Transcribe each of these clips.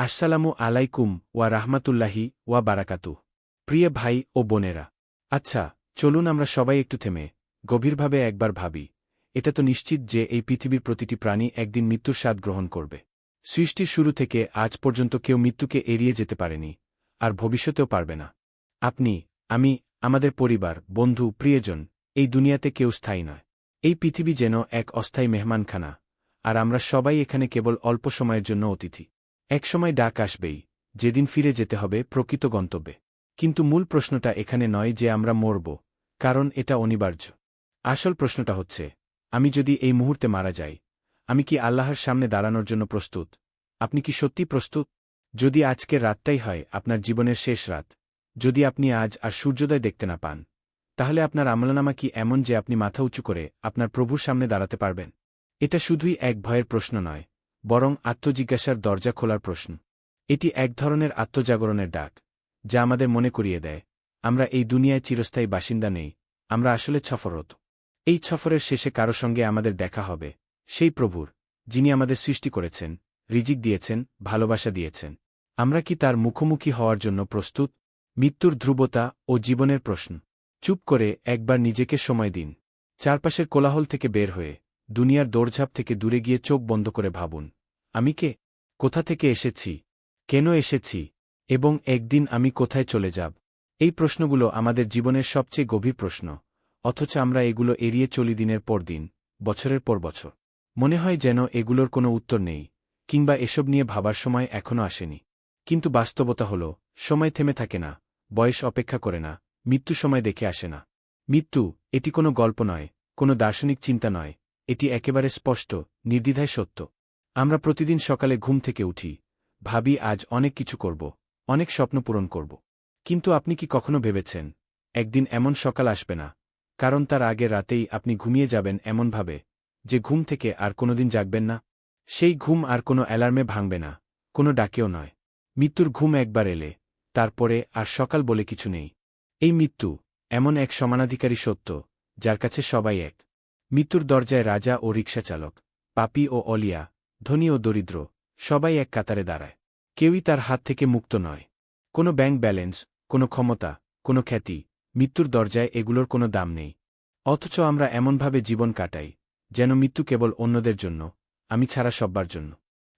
আসসালামু আলাইকুম ওয়া রাহমাতুল্লাহি ওয়া বারাকাতু প্রিয় ভাই ও বোনেরা আচ্ছা চলুন আমরা সবাই একটু থেমে, গভীরভাবে একবার ভাবি। এটা তো নিশ্চিত যে এই পৃথিবীর প্রতিটি প্রাণী একদিন মৃত্যুর স্বাদ গ্রহণ করবে। সৃষ্টির শুরু থেকে আজ পর্যন্ত কেউ মৃত্যুকে এড়িয়ে যেতে পারেনি, আর ভবিষ্যতেও পারবে না। আপনি, আমি, আমাদের পরিবার, বন্ধু, প্রিয়জন, এই দুনিয়াতে কেউ স্থায়ী নয়। এই পৃথিবী যেন এক অস্থায়ী মেহমানখানা, আর আমরা সবাই এখানে কেবল অল্প সময়ের জন্য অতিথি। একসময় ডাক আসবেই, যেদিন ফিরে যেতে হবে প্রকৃত গন্তব্যে। কিন্তু মূল প্রশ্নটা এখানে নয় যে আমরা মরব, কারণ এটা অনিবার্য। আসল প্রশ্নটা হচ্ছে, আমি যদি এই মুহূর্তে মারা যাই, আমি কি আল্লাহর সামনে দাঁড়ানোর জন্য প্রস্তুত? আপনি কি সত্যি প্রস্তুত? যদি আজকের রাতটাই হয়, আপনার জীবনের শেষ রাত, যদি আপনি আজ আর সূর্যোদয় দেখতে না পান, তাহলে আপনার আমলনামা কি এমন যে আপনি মাথা উঁচু করে আপনার প্রভুর সামনে দাঁড়াতে পারবেন? এটা শুধুই এক ভয়ের প্রশ্ন নয় বরং আত্মজিজ্ঞাসার দরজা খোলার প্রশ্ন। এটি এক ধরনের আত্মজাগরণের ডাক, যা আমাদের মনে করিয়ে দেয়, আমরা এই দুনিয়ায় চিরস্থায়ী বাসিন্দা নেই, আমরা আসলে ছফরত। এই সফরের শেষে কারও সঙ্গে আমাদের দেখা হবে, সেই প্রভুর, যিনি আমাদের সৃষ্টি করেছেন, রিজিক দিয়েছেন, ভালোবাসা দিয়েছেন। আমরা কি তার মুখোমুখি হওয়ার জন্য প্রস্তুত? মৃত্যুর ধ্রুবতা ও জীবনের প্রশ্ন। চুপ করে একবার নিজেকে সময় দিন। চারপাশের কোলাহল থেকে বের হয়ে দুনিয়ার দৌড়ঝাঁপ থেকে দূরে গিয়ে চোখ বন্ধ করে ভাবুন। আমি কে? কোথা থেকে এসেছি? কেন এসেছি? এবং একদিন আমি কোথায় চলে যাব? এই প্রশ্নগুলো আমাদের জীবনের সবচেয়ে গভীর প্রশ্ন, অথচ আমরা এগুলো এড়িয়ে চলি দিনের পর দিন, বছরের পর বছর। মনে হয় যেন এগুলোর কোনো উত্তর নেই, কিংবা এসব নিয়ে ভাবার সময় এখনও আসেনি। কিন্তু বাস্তবতা হল, সময় থেমে থাকে না, বয়স অপেক্ষা করে না, মৃত্যু সময় দেখে আসে না। মৃত্যু, এটি কোনো গল্প নয়, কোনো দার্শনিক চিন্তা নয় এটি একেবারে স্পষ্ট, নির্দ্বিধায় সত্য। আমরা প্রতিদিন সকালে ঘুম থেকে উঠি, ভাবি আজ অনেক কিছু করব, অনেক স্বপ্ন পূরণ করব। কিন্তু আপনি কি কখনো ভেবেছেন, একদিন এমন সকাল আসবে না, কারণ তার আগে রাতেই আপনি ঘুমিয়ে যাবেন এমনভাবে, যে ঘুম থেকে আর কোনোদিন জাগবেন না? সেই ঘুম আর কোনো অ্যালার্মে ভাঙবে না, কোনো ডাকেও নয়। মৃত্যুর ঘুম একবার এলে, তারপরে আর সকাল বলে কিছু নেই। এই মৃত্যু, এমন এক সমানাধিকারী সত্য, যার কাছে সবাই এক। মৃত্যুর দরজায় রাজা ও রিক্সাচালক পাপি ও অলিয়া, ধনী ও দরিদ্র, সবাই এক কাতারে দাঁড়ায়। কেউই তার হাত থেকে মুক্ত নয়। কোনো ব্যাংক ব্যালেন্স, কোনো ক্ষমতা, কোনো খ্যাতি, মৃত্যুর দরজায় এগুলোর কোনো দাম নেই। অথচ আমরা এমনভাবে জীবন কাটাই, যেন মৃত্যু কেবল অন্যদের জন্য, আমি ছাড়া সব্বার জন্য।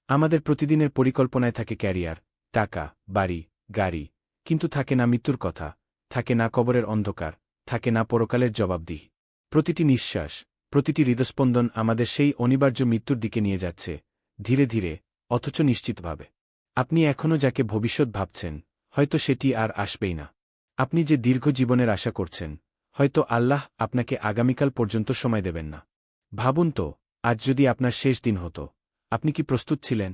আমাদের প্রতিদিনের পরিকল্পনায় থাকে ক্যারিয়ার, টাকা, বাড়ি, গাড়ি, কিন্তু থাকে না মৃত্যুর কথা, থাকে না কবরের অন্ধকার, থাকে না পরকালের জবাবদিহি। প্রতিটি নিঃশ্বাস প্রতিটি হৃদস্পন্দন আমাদের সেই অনিবার্য মৃত্যুর দিকে নিয়ে যাচ্ছে, ধীরে ধীরে, অথচ নিশ্চিতভাবে। আপনি এখনও যাকে ভবিষ্যৎ ভাবছেন, হয়তো সেটি আর আসবেই না। আপনি যে দীর্ঘ জীবনের আশা করছেন, হয়তো আল্লাহ আপনাকে আগামীকাল পর্যন্ত সময় দেবেন না। ভাবুন তো, আজ যদি আপনার শেষ দিন হতো, আপনি কি প্রস্তুত ছিলেন?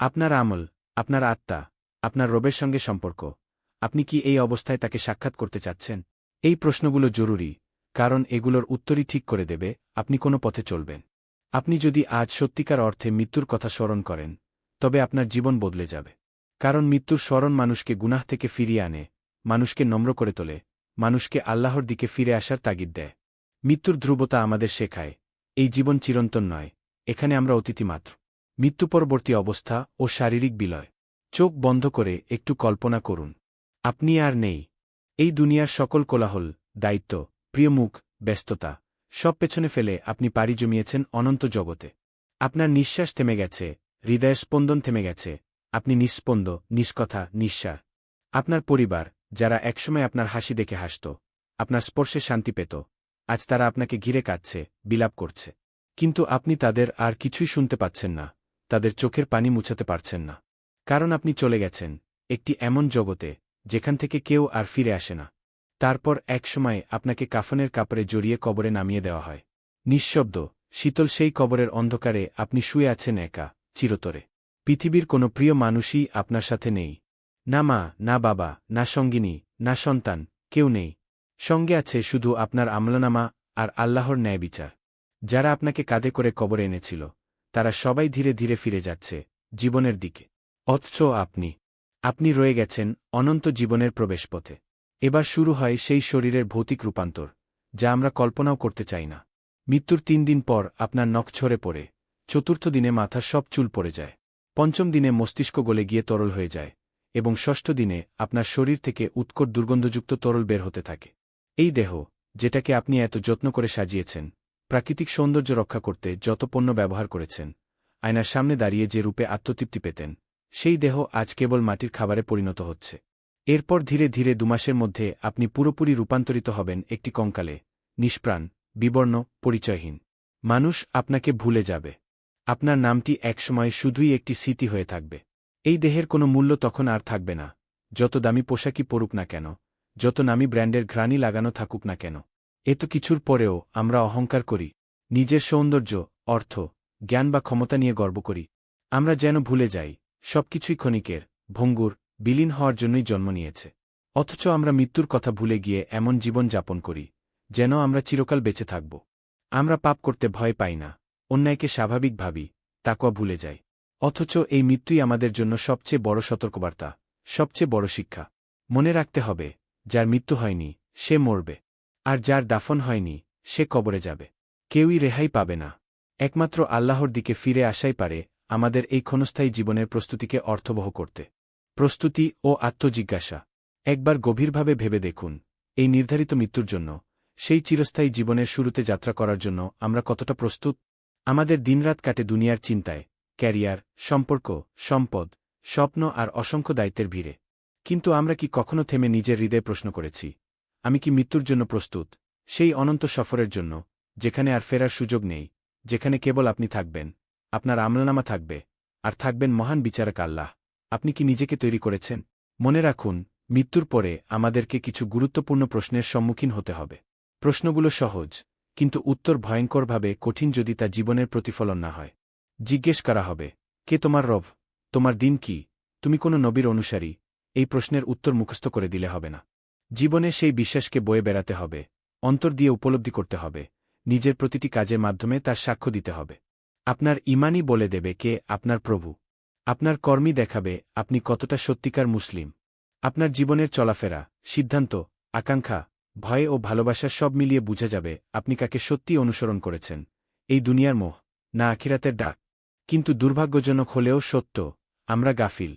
আপনার আমল, আপনার আত্মা, আপনার রবের সঙ্গে সম্পর্ক, আপনি কি এই অবস্থায় তাকে সাক্ষাৎ করতে চাচ্ছেন? এই প্রশ্নগুলো জরুরি কারণ এগুলোর উত্তরই ঠিক করে দেবে, আপনি কোনো পথে চলবেন। আপনি যদি আজ সত্যিকার অর্থে মৃত্যুর কথা স্মরণ করেন, তবে আপনার জীবন বদলে যাবে। কারণ মৃত্যুর স্মরণ মানুষকে গুনাহ থেকে ফিরিয়ে আনে, মানুষকে নম্র করে তোলে, মানুষকে আল্লাহর দিকে ফিরে আসার তাগিদ দেয়। মৃত্যুর ধ্রুবতা আমাদের শেখায়, এই জীবন চিরন্তন নয়, এখানে আমরা অতিথি মাত্র। মৃত্যু পরবর্তী অবস্থা ও শারীরিক বিলয়। চোখ বন্ধ করে একটু কল্পনা করুন। আপনি আর নেই। এই দুনিয়ার সকল কোলাহল, দায়িত্ব প্রিয় মুখ, ব্যস্ততা, সব পেছনে ফেলে আপনি পাড়ি জমিয়েছেন অনন্ত জগতে। আপনার নিঃশ্বাস থেমে গেছে হৃদয়ের স্পন্দন থেমে গেছে, আপনি নিঃস্পন্দ, নিষ্কথা, নিঃশ্বাস। আপনার পরিবার, যারা একসময় আপনার হাসি দেখে হাসত, আপনার স্পর্শে শান্তি পেত, আজ তারা আপনাকে ঘিরে কাঁদছে, বিলাপ করছে। কিন্তু আপনি তাদের আর কিছুই শুনতে পাচ্ছেন না, তাদের চোখের পানি মুছাতে পারছেন না। কারণ আপনি চলে গেছেন, একটি এমন জগতে, যেখান থেকে কেউ আর ফিরে আসে না। তারপর একসময় আপনাকে কাফনের কাপড়ে জড়িয়ে কবরে নামিয়ে দেওয়া হয়। নিঃশব্দ, শীতল সেই কবরের অন্ধকারে আপনি শুয়ে আছেন একা, চিরতরে। পৃথিবীর কোনো প্রিয় মানুষই আপনার সাথে নেই। না মা, না বাবা, না সঙ্গিনী, না সন্তান, কেউ নেই। সঙ্গে আছে শুধু আপনার আমলনামা আর আল্লাহর ন্যায় বিচার যারা আপনাকে কাঁধে করে কবরে এনেছিল, তারা সবাই ধীরে ধীরে ফিরে যাচ্ছে, জীবনের দিকে। অথচ আপনি আপনি রয়ে গেছেন অনন্ত জীবনের প্রবেশপথে। এবার শুরু হয় সেই শরীরের ভৌতিক রূপান্তর, যা আমরা কল্পনাও করতে চাই না। মৃত্যুর তিন দিন পর আপনার নখ ছড়ে পড়ে, চতুর্থ দিনে মাথার সব চুল পড়ে যায়, পঞ্চম দিনে মস্তিষ্ক গলে গিয়ে তরল হয়ে যায়, এবং ষষ্ঠ দিনে আপনার শরীর থেকে উৎকট দুর্গন্ধযুক্ত তরল বের হতে থাকে। এই দেহ, যেটাকে আপনি এত যত্ন করে সাজিয়েছেন, প্রাকৃতিক সৌন্দর্য রক্ষা করতে যত পণ্য ব্যবহার করেছেন, আয়নার সামনে দাঁড়িয়ে যে রূপে আত্মতৃপ্তি পেতেন, সেই দেহ আজ কেবল মাটির খাবারে পরিণত হচ্ছে। এরপর ধীরে ধীরে দুমাসের মধ্যে আপনি পুরোপুরি রূপান্তরিত হবেন একটি কঙ্কালে, নিষ্প্রাণ, বিবর্ণ, পরিচয়হীন। মানুষ আপনাকে ভুলে যাবে। আপনার নামটি একসময় শুধুই একটি স্মৃতি হয়ে থাকবে। এই দেহের কোনো মূল্য তখন আর থাকবে না। যত দামি পোশাকই পরুক না কেন, যত নামি ব্র্যান্ডের ঘ্রাণী লাগানো থাকুক না কেন এত কিছুর পরেও আমরা অহংকার করি, নিজের সৌন্দর্য, অর্থ, জ্ঞান বা ক্ষমতা নিয়ে গর্ব করি। আমরা যেন ভুলে যাই, সবকিছুই ক্ষণিকের, ভঙ্গুর বিলীন হওয়ার জন্যই জন্ম নিয়েছে। অথচ আমরা মৃত্যুর কথা ভুলে গিয়ে এমন জীবন যাপন করি, যেন আমরা চিরকাল বেঁচে থাকব। আমরা পাপ করতে ভয় পাই না, অন্যায়কে স্বাভাবিক ভাবি তাকওয়া ভুলে যাই। অথচ এই মৃত্যুই আমাদের জন্য সবচেয়ে বড় সতর্কবার্তা, সবচেয়ে বড় শিক্ষা। মনে রাখতে হবে, যার মৃত্যু হয়নি, সে মরবে। আর যার দাফন হয়নি, সে কবরে যাবে। কেউই রেহাই পাবে না। একমাত্র আল্লাহর দিকে ফিরে আসাই পারে আমাদের এই ক্ষণস্থায়ী জীবনের প্রস্তুতিকে অর্থবহ করতে। প্রস্তুতি ও আত্মজিজ্ঞাসা। একবার গভীরভাবে ভেবে দেখুন, এই নির্ধারিত মৃত্যুর জন্য, সেই চিরস্থায়ী জীবনের শুরুতে যাত্রা করার জন্য আমরা কতটা প্রস্তুত? আমাদের দিনরাত কাটে দুনিয়ার চিন্তায়, ক্যারিয়ার, সম্পর্ক, সম্পদ, স্বপ্ন আর অসংখ্য দায়িত্বের ভিড়ে। কিন্তু আমরা কি কখনো থেমে নিজের হৃদয়ে প্রশ্ন করেছি, আমি কি মৃত্যুর জন্য প্রস্তুত, সেই অনন্ত সফরের জন্য, যেখানে আর ফেরার সুযোগ নেই, যেখানে কেবল আপনি থাকবেন, আপনার আমলনামা থাকবে, আর থাকবেন মহান বিচারক আল্লাহ। আপনি কি নিজেকে তৈরি করেছেন? মনে রাখুন, মৃত্যুর পরে আমাদেরকে কিছু গুরুত্বপূর্ণ প্রশ্নের সম্মুখীন হতে হবে। প্রশ্নগুলো সহজ, কিন্তু উত্তর ভয়ঙ্করভাবে কঠিন যদি তা জীবনের প্রতিফলন না হয়। জিজ্ঞেস করা হবে, কে তোমার রব? তোমার দিন কি? তুমি কোনো নবীর অনুসারী? এই প্রশ্নের উত্তর মুখস্থ করে দিলে হবে না। জীবনে সেই বিশ্বাসকে বয়ে বেড়াতে হবে, অন্তর দিয়ে উপলব্ধি করতে হবে, নিজের প্রতিটি কাজের মাধ্যমে তার সাক্ষ্য দিতে হবে। আপনার ইমানই বলে দেবে কে আপনার প্রভু। আপনার কর্মী দেখাবে আপনি কতটা সত্যিকার মুসলিম। আপনার জীবনের চলাফেরা, সিদ্ধান্ত, আকাঙ্ক্ষা, ভয় ও ভালোবাসা সব মিলিয়ে বুঝা যাবে আপনি কাকে সত্যি অনুসরণ করেছেন। এই দুনিয়ার মোহ, না আখিরাতের ডাক। কিন্তু দুর্ভাগ্যজনক হলেও সত্য, আমরা গাফিল।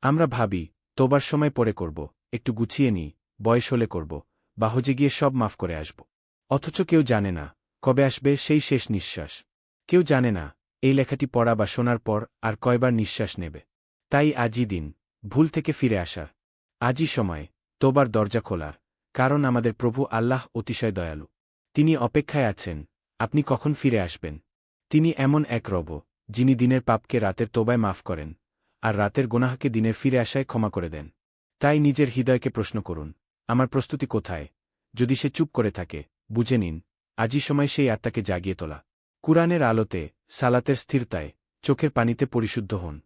আমরা ভাবি, তোবার সময় পরে করব, একটু গুছিয়ে নিই, বয়স হলে করব বা হজে গিয়ে সব মাফ করে আসব। অথচ কেউ জানে না, কবে আসবে সেই শেষ নিঃশ্বাস। কেউ জানে না এই লেখাটি পড়া বা শোনার পর আর কয়বার নিঃশ্বাস নেবে। তাই আজই দিন, ভুল থেকে ফিরে আসার আজই সময়, তোবার দরজা খোলার, কারণ আমাদের প্রভু আল্লাহ অতিশয় দয়ালু। তিনি অপেক্ষায় আছেন, আপনি কখন ফিরে আসবেন? তিনি এমন এক রব, যিনি দিনের পাপকে রাতের তোবায় মাফ করেন, আর রাতের গোনাহকে দিনের ফিরে আসায় ক্ষমা করে দেন। তাই নিজের হৃদয়কে প্রশ্ন করুন, আমার প্রস্তুতি কোথায়? যদি সে চুপ করে থাকে, বুঝে নিন, আজই সময় সেই আত্মাকে জাগিয়ে তোলা। কুরআনের আলোতে, সালাতের স্থিরতায়, চোখের পানিতে পরিশুদ্ধ হন।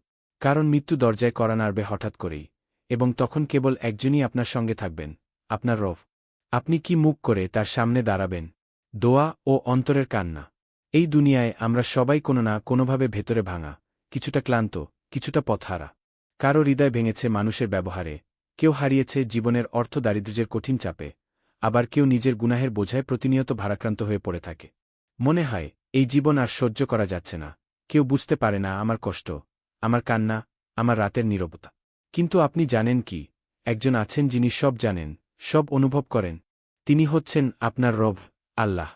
কারণ মৃত্যু দরজায় করা নাড়বে হঠাৎ করেই, এবং তখন কেবল একজনই আপনার সঙ্গে থাকবেন, আপনার রফ আপনি কি মুখ করে তার সামনে দাঁড়াবেন? দোয়া ও অন্তরের কান্না। এই দুনিয়ায় আমরা সবাই কোনো না কোনোভাবে ভেতরে ভাঙা, কিছুটা ক্লান্ত, কিছুটা পথহারা। কারও হৃদয় ভেঙেছে মানুষের ব্যবহারে, কেউ হারিয়েছে জীবনের অর্থ দারিদ্র্যের কঠিন চাপে, আবার কেউ নিজের গুনাহের বোঝায় প্রতিনিয়ত ভারাক্রান্ত হয়ে পড়ে থাকে। মনে হয় এই জীবন আর সহ্য করা যাচ্ছে না। কেউ বুঝতে পারে না আমার কষ্ট, আমার কান্না, আমার রাতের নীরবতা। কিন্তু আপনি জানেন কি? একজন আছেন যিনি সব জানেন, সব অনুভব করেন। তিনি হচ্ছেন আপনার রব, আল্লাহ।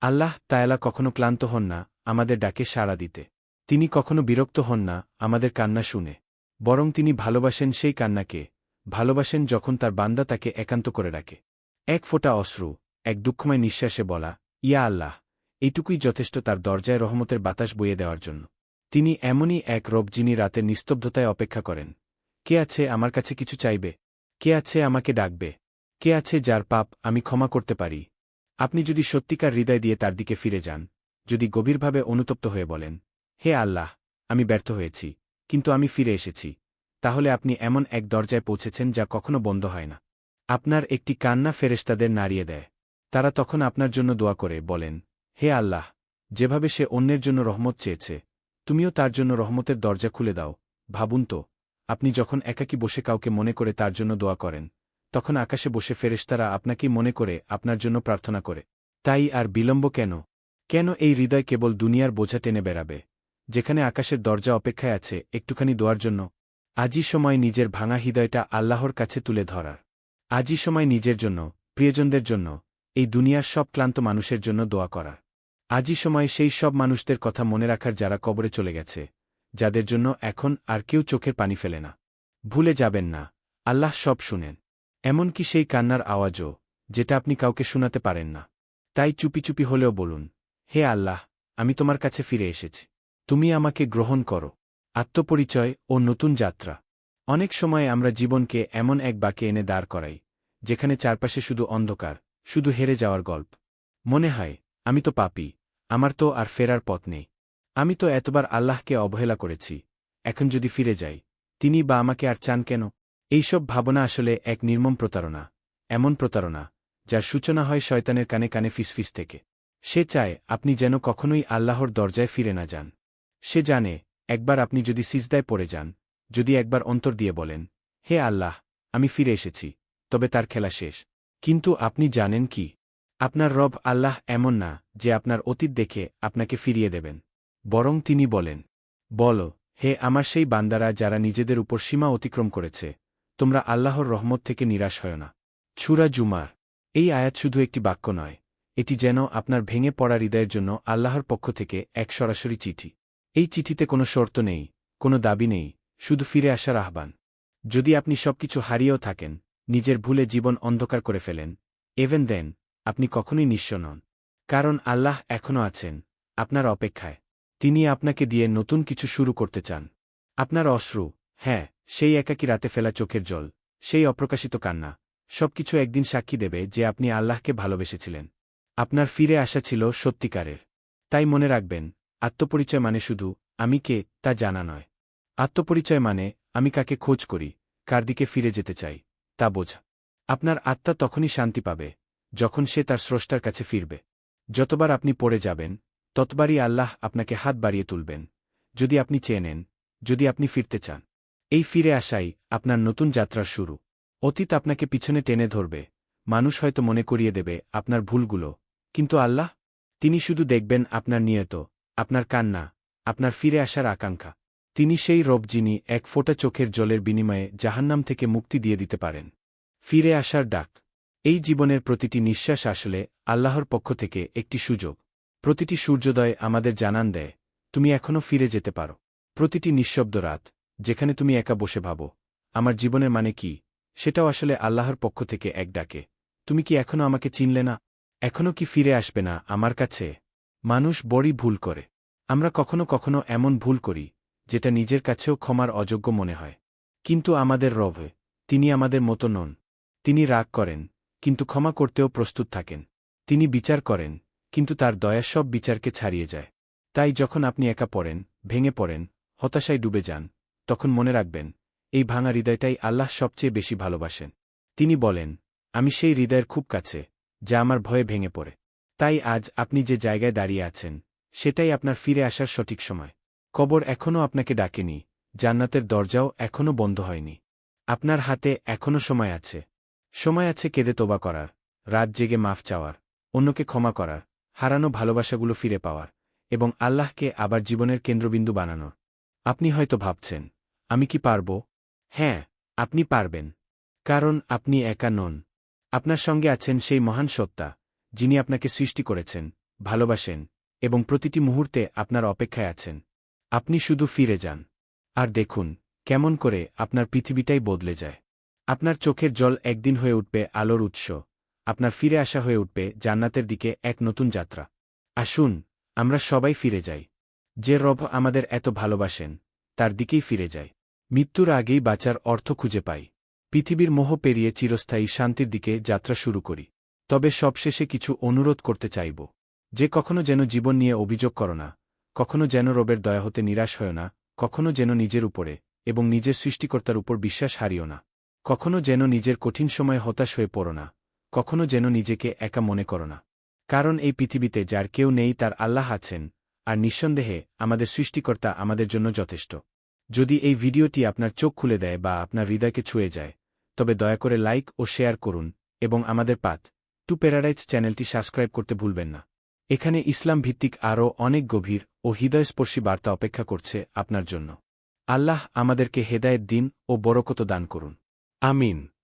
আল্লাহ তায়ালা কখনো ক্লান্ত হন না, আমাদের ডাকে সাড়া দিতে। তিনি কখনো বিরক্ত হন না, আমাদের কান্না শুনে। বরং তিনি ভালোবাসেন সেই কান্নাকে, ভালোবাসেন যখন তার বান্দা তাকে একান্ত করে রাখে এক ফোঁটা অশ্রু, এক দুঃখময় নিঃশ্বাসে বলা, ইয়া আল্লাহ এইটুকুই যথেষ্ট তার দরজায় রহমতের বাতাস বইয়ে দেওয়ার জন্য। তিনি এমনই এক রব যিনি রাতে নিস্তব্ধতায় অপেক্ষা করেন। কে আছে আমার কাছে কিছু চাইবে? কে আছে আমাকে ডাকবে? কে আছে যার পাপ আমি ক্ষমা করতে পারি? আপনি যদি সত্যিকার হৃদয় দিয়ে তার দিকে ফিরে যান, যদি গভীরভাবে অনুতপ্ত হয়ে বলেন, হে আল্লাহ, আমি ব্যর্থ হয়েছি, কিন্তু আমি ফিরে এসেছি, তাহলে আপনি এমন এক দরজায় পৌঁছেছেন যা কখনো বন্ধ হয় না। আপনার একটি কান্না ফেরেস্তাদের নাড়িয়ে দেয়। তারা তখন আপনার জন্য দোয়া করে, বলেন হে আল্লাহ, যেভাবে সে অন্যের জন্য রহমত চেয়েছে, তুমিও তার জন্য রহমতের দরজা খুলে দাও। ভাবুন তো, আপনি যখন একাকী বসে কাউকে মনে করে তার জন্য দোয়া করেন, তখন আকাশে বসে ফেরেশতারা আপনাকেই মনে করে আপনার জন্য প্রার্থনা করে। তাই আর বিলম্ব কেন? কেন এই হৃদয় কেবল দুনিয়ার বোঝা টেনে বেড়াবে, যেখানে আকাশের দরজা অপেক্ষায় আছে একটুখানি দোয়ার জন্য? আজই সময় নিজের ভাঙা হৃদয়টা আল্লাহর কাছে তুলে ধরার। আজই সময় নিজের জন্য, প্রিয়জনদের জন্য, এই দুনিয়ার সব ক্লান্ত মানুষের জন্য দোয়া করার। আজই সময় সেই সব মানুষদের কথা মনে রাখার যারা কবরে চলে গেছে, যাদের জন্য এখন আর কেউ চোখের পানি ফেলে না। ভুলে যাবেন না, আল্লাহ সব শুনেন। এমনকি সেই কান্নার আওয়াজও, যেটা আপনি কাউকে শোনাতে পারেন না। তাই চুপি চুপি হলেও বলুন, হে আল্লাহ, আমি তোমার কাছে ফিরে এসেছি। তুমি আমাকে গ্রহণ করো। আত্মপরিচয় ও নতুন যাত্রা। অনেক সময় আমরা জীবনকে এমন এক বাকে এনে দাঁড় করাই, যেখানে চারপাশে শুধু অন্ধকার, শুধু হেরে যাওয়ার গল্প। মনে হয় আমি তো পাপি, আমার তো আর ফেরার পথ নেই। আমি তো এতবার আল্লাহকে অবহেলা করেছি, এখন যদি ফিরে যাই, তিনি বা আমাকে আর চান কেন? এইসব ভাবনা আসলে এক নির্মম প্রতারণা, এমন প্রতারণা, যার সূচনা হয় শয়তানের কানে কানে ফিসফিস থেকে। সে চায় আপনি যেন কখনোই আল্লাহর দরজায় ফিরে না যান। সে জানে, একবার আপনি যদি সিজদায় পড়ে যান, যদি একবার অন্তর দিয়ে বলেন, হে আল্লাহ, আমি ফিরে এসেছি, তবে তার খেলা শেষ। কিন্তু আপনি জানেন কি? আপনার রব আল্লাহ এমন না, যে আপনার অতীত দেখে আপনাকে ফিরিয়ে দেবেন। বরং তিনি বলেন, বল, হে আমার সেই বান্দারা যারা নিজেদের উপর সীমা অতিক্রম করেছে, তোমরা আল্লাহর রহমত থেকে নিরাশ হয় না। ছুরা জুমার। এই আয়াত শুধু একটি বাক্য নয়, এটি যেন আপনার ভেঙে পড়া হৃদয়ের জন্য আল্লাহর পক্ষ থেকে এক সরাসরি চিঠি। এই চিঠিতে কোনো শর্ত নেই, কোনো দাবি নেই, শুধু ফিরে আসার আহ্বান। যদি আপনি সবকিছু হারিয়েও থাকেন, নিজের ভুলে জীবন অন্ধকার করে ফেলেন এভেন দেন আপনি কখনোই নিঃস্ব নন। কারণ আল্লাহ এখনও আছেন, আপনার অপেক্ষায়। তিনি আপনাকে দিয়ে নতুন কিছু শুরু করতে চান। আপনার অশ্রু হ্যাঁ সেই একাকী রাতে ফেলা চোখের জল, সেই অপ্রকাশিত কান্না, সবকিছু একদিন সাক্ষী দেবে যে আপনি আল্লাহকে ভালোবেসেছিলেন। আপনার ফিরে আসা ছিল সত্যিকারের। তাই মনে রাখবেন, আত্মপরিচয় মানে শুধু, আমি কে, তা জানা নয়। আত্মপরিচয় মানে আমি কাকে খোঁজ করি, কার দিকে ফিরে যেতে চাই, তা বোঝা। আপনার আত্মা তখনই শান্তি পাবে। যখন সে তার স্রষ্টার কাছে ফিরবে। যতবার আপনি পড়ে যাবেন, ততবারই আল্লাহ আপনাকে হাত বাড়িয়ে তুলবেন, যদি আপনি চেয়ে নেন, যদি আপনি ফিরতে চান। এই ফিরে আসাই আপনার নতুন যাত্রার শুরু। অতীত আপনাকে পিছনে টেনে ধরবে, মানুষ হয়তো মনে করিয়ে দেবে আপনার ভুলগুলো, কিন্তু আল্লাহ, তিনি শুধু দেখবেন আপনার নিয়ত, আপনার কান্না, আপনার ফিরে আসার আকাঙ্ক্ষা। তিনি সেই রব যিনি এক ফোঁটা চোখের জলের বিনিময়ে জাহান্নাম থেকে মুক্তি দিয়ে দিতে পারেন। ফিরে আসার ডাক। এই জীবনের প্রতিটি নিঃশ্বাস আসলে আল্লাহর পক্ষ থেকে একটি সুযোগ। প্রতিটি সূর্যোদয় আমাদের জানান দেয়, তুমি এখনও ফিরে যেতে পারো। প্রতিটি নিঃশব্দ রাত, যেখানে তুমি একা বসে ভাবো, আমার জীবনের মানে কি? সেটাও আসলে আল্লাহর পক্ষ থেকে এক ডাকে, তুমি কি এখনও আমাকে চিনলে না? এখনও কি ফিরে আসবে না আমার কাছে? মানুষ বড়ই ভুল করে। আমরা কখনো কখনো এমন ভুল করি, যেটা নিজের কাছেও ক্ষমার অযোগ্য মনে হয়। কিন্তু আমাদের রভে তিনি আমাদের মতো নন। তিনি রাগ করেন কিন্তু ক্ষমা করতেও প্রস্তুত থাকেন। তিনি বিচার করেন, কিন্তু তার দয়া সব বিচারকে ছাড়িয়ে যায়। তাই যখন আপনি একা পড়েন, ভেঙে পড়েন, হতাশায় ডুবে যান, তখন মনে রাখবেন, এই ভাঙা হৃদয়টাই আল্লাহ সবচেয়ে বেশি ভালোবাসেন। তিনি বলেন, আমি সেই হৃদয়ের খুব কাছে, যা আমার ভয়ে ভেঙে পড়ে। তাই আজ আপনি যে জায়গায় দাঁড়িয়ে আছেন, সেটাই আপনার ফিরে আসার সঠিক সময়। কবর এখনও আপনাকে ডাকেনি, জান্নাতের দরজাও এখনও বন্ধ হয়নি। আপনার হাতে এখনও সময় আছে। সময় আছে কেঁদে তোবা করার, রাত জেগে মাফ চাওয়ার, অন্যকে ক্ষমা করার, হারানো ভালোবাসাগুলো ফিরে পাওয়ার, এবং আল্লাহকে আবার জীবনের কেন্দ্রবিন্দু বানানোর। আপনি হয়তো ভাবছেন, আমি কি পারব? হ্যাঁ আপনি পারবেন। কারণ আপনি একা নন। আপনার সঙ্গে আছেন সেই মহান সত্তা, যিনি আপনাকে সৃষ্টি করেছেন, ভালোবাসেন, এবং প্রতিটি মুহূর্তে আপনার অপেক্ষায় আছেন। আপনি শুধু ফিরে যান। আর দেখুন, কেমন করে আপনার পৃথিবীটাই বদলে যায়। আপনার চোখের জল একদিন হয়ে উঠবে আলোর উৎস। আপনার ফিরে আসা হয়ে উঠবে জান্নাতের দিকে এক নতুন যাত্রা। আসুন, আমরা সবাই ফিরে যাই। যে রব আমাদের এত ভালোবাসেন, তার দিকেই ফিরে যাই। মৃত্যুর আগেই বাঁচার অর্থ খুঁজে পাই। পৃথিবীর মোহ পেরিয়ে চিরস্থায়ী শান্তির দিকে যাত্রা শুরু করি। তবে সবশেষে কিছু অনুরোধ করতে চাইব। যে কখনো যেন জীবন নিয়ে অভিযোগ করো না, কখনো যেন রবের দয়া হতে নিরাশ হয় না, কখনো যেন নিজের উপরে এবং নিজের সৃষ্টিকর্তার উপর বিশ্বাস হারিও না। কখনো যেন নিজের কঠিন সময়ে হতাশ হয়ে পড়ো না। কখনো যেন নিজেকে একা মনে করো না। কারণ এই পৃথিবীতে যার কেউ নেই, তার আল্লাহ আছেন, আর নিঃসন্দেহে আমাদের সৃষ্টিকর্তা আমাদের জন্য যথেষ্ট। যদি এই ভিডিওটি আপনার চোখ খুলে দেয় বা আপনার হৃদয়কে ছুঁয়ে যায়, তবে দয়া করে লাইক ও শেয়ার করুন এবং আমাদের পাত টু প্যারাডাইজ চ্যানেলটি সাবস্ক্রাইব করতে ভুলবেন না। এখানে ইসলাম ভিত্তিক আরও অনেক গভীর ও হৃদয়স্পর্শী বার্তা অপেক্ষা করছে আপনার জন্য। আল্লাহ আমাদেরকে হেদায়েত দিন ও বরকত দান করুন। Amén.